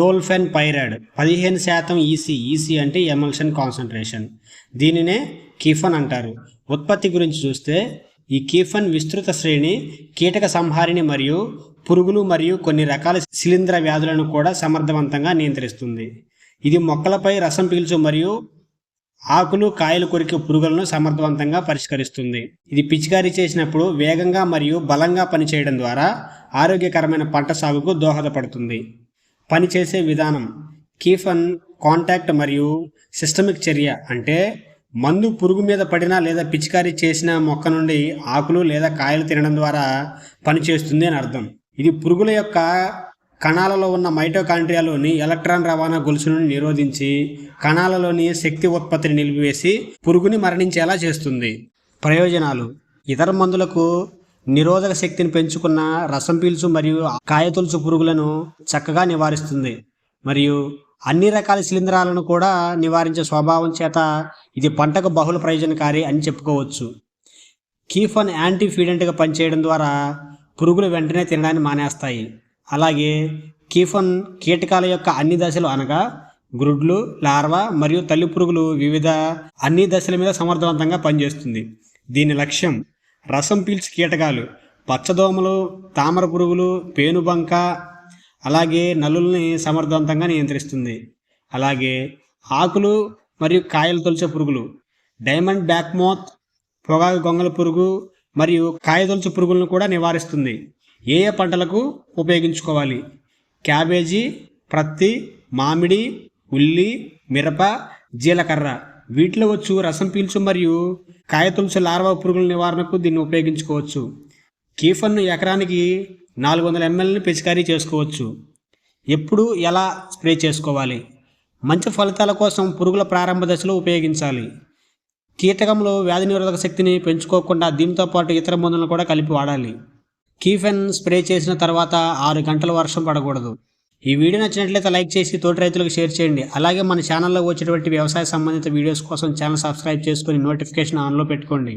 టోల్ఫెన్ పైరాడ్ పదిహేను శాతం EC EC అంటే ఎమల్షన్ కాన్సన్ట్రేషన్. దీనినే కీఫన్ అంటారు. ఉత్పత్తి గురించి చూస్తే ఈ కీఫన్ విస్తృత శ్రేణి కీటక సంహారిణి మరియు పురుగులు మరియు కొన్ని రకాల శిలీంధ్ర వ్యాధులను కూడా సమర్థవంతంగా నియంత్రిస్తుంది. ఇది మొక్కలపై రసం పీల్చు మరియు ఆకులు కాయలు కొరికే పురుగులను సమర్థవంతంగా పరిష్కరిస్తుంది. ఇది పిచికారీ చేసినప్పుడు వేగంగా మరియు బలంగా పనిచేయడం ద్వారా ఆరోగ్యకరమైన పంట సాగుకు దోహదపడుతుంది. పనిచేసే విధానం కీఫన్ కాంటాక్ట్ మరియు సిస్టమిక్ చర్య అంటే మందు పురుగు మీద పడినా లేదా పిచికారీ చేసిన మొక్క నుండి ఆకులు లేదా కాయలు తినడం ద్వారా పనిచేస్తుంది అని అర్థం. ఇది పురుగుల యొక్క కణాలలో ఉన్న మైటోకాండ్రియాలోని ఎలక్ట్రాన్ రవాణా గొలుసును నిరోధించి కణాలలోని శక్తి ఉత్పత్తిని నిలిపివేసి పురుగుని మరణించేలా చేస్తుంది. ప్రయోజనాలు. ఇతర మందులకు నిరోధక శక్తిని పెంచుకున్న రసం పీల్చు మరియు కాయతొలుచు పురుగులను చక్కగా నివారిస్తుంది. మరియు అన్ని రకాల శిలీంధ్రాలను కూడా నివారించే స్వభావం చేత ఇది పంటకు బహుళ ప్రయోజనకారి అని చెప్పుకోవచ్చు. కీఫన్ యాంటీఫీడెంట్గా పనిచేయడం ద్వారా పురుగులు వెంటనే తినడాన్ని మానేస్తాయి. అలాగే కీఫన్ కీటకాల యొక్క అన్ని దశలు అనగా గ్రుడ్లు లార్వా మరియు తల్లి పురుగులు వివిధ అన్ని దశల మీద సమర్థవంతంగా పనిచేస్తుంది. దీని లక్ష్యం రసం పీల్చి కీటకాలు పచ్చదోమలు తామర పురుగులు పేనుబంక అలాగే నలుల్ని సమర్థవంతంగా నియంత్రిస్తుంది. అలాగే ఆకులు మరియు కాయలు తొలిచే పురుగులు డైమండ్ బ్యాక్మోత్ పొగాకు గొంగల పురుగు మరియు కాయతొలుచు పురుగులను కూడా నివారిస్తుంది. ఏ ఏ పంటలకు ఉపయోగించుకోవాలి? క్యాబేజీ ప్రత్తి మామిడి ఉల్లి మిరప జీలకర్ర. వీటిలో వచ్చు రసం పీల్చు మరియు కాయతులుచు లార్వా పురుగుల నివారణకు దీన్ని ఉపయోగించుకోవచ్చు. కీఫన్ను ఎకరానికి నాలుగు వందల ఎంఎల్ని పిచికారీ చేసుకోవచ్చు. ఎప్పుడు ఎలా స్ప్రే చేసుకోవాలి? మంచి ఫలితాల కోసం పురుగుల ప్రారంభ దశలో ఉపయోగించాలి. కీటకంలో వ్యాధి నిరోధక శక్తిని పెంచుకోకుండా దీంతో పాటు ఇతర మందులను కూడా కలిపి వాడాలి. కీఫెన్ స్ప్రే చేసిన తర్వాత ఆరు గంటల వర్షం పడకూడదు. ఈ వీడియో నచ్చినట్లయితే లైక్ చేసి తోటి రైతులకు షేర్ చేయండి. అలాగే మన ఛానల్లో వచ్చేటువంటి వ్యవసాయ సంబంధిత వీడియోస్ కోసం ఛానల్ సబ్స్క్రైబ్ చేసుకొని నోటిఫికేషన్ ఆన్లో పెట్టుకోండి.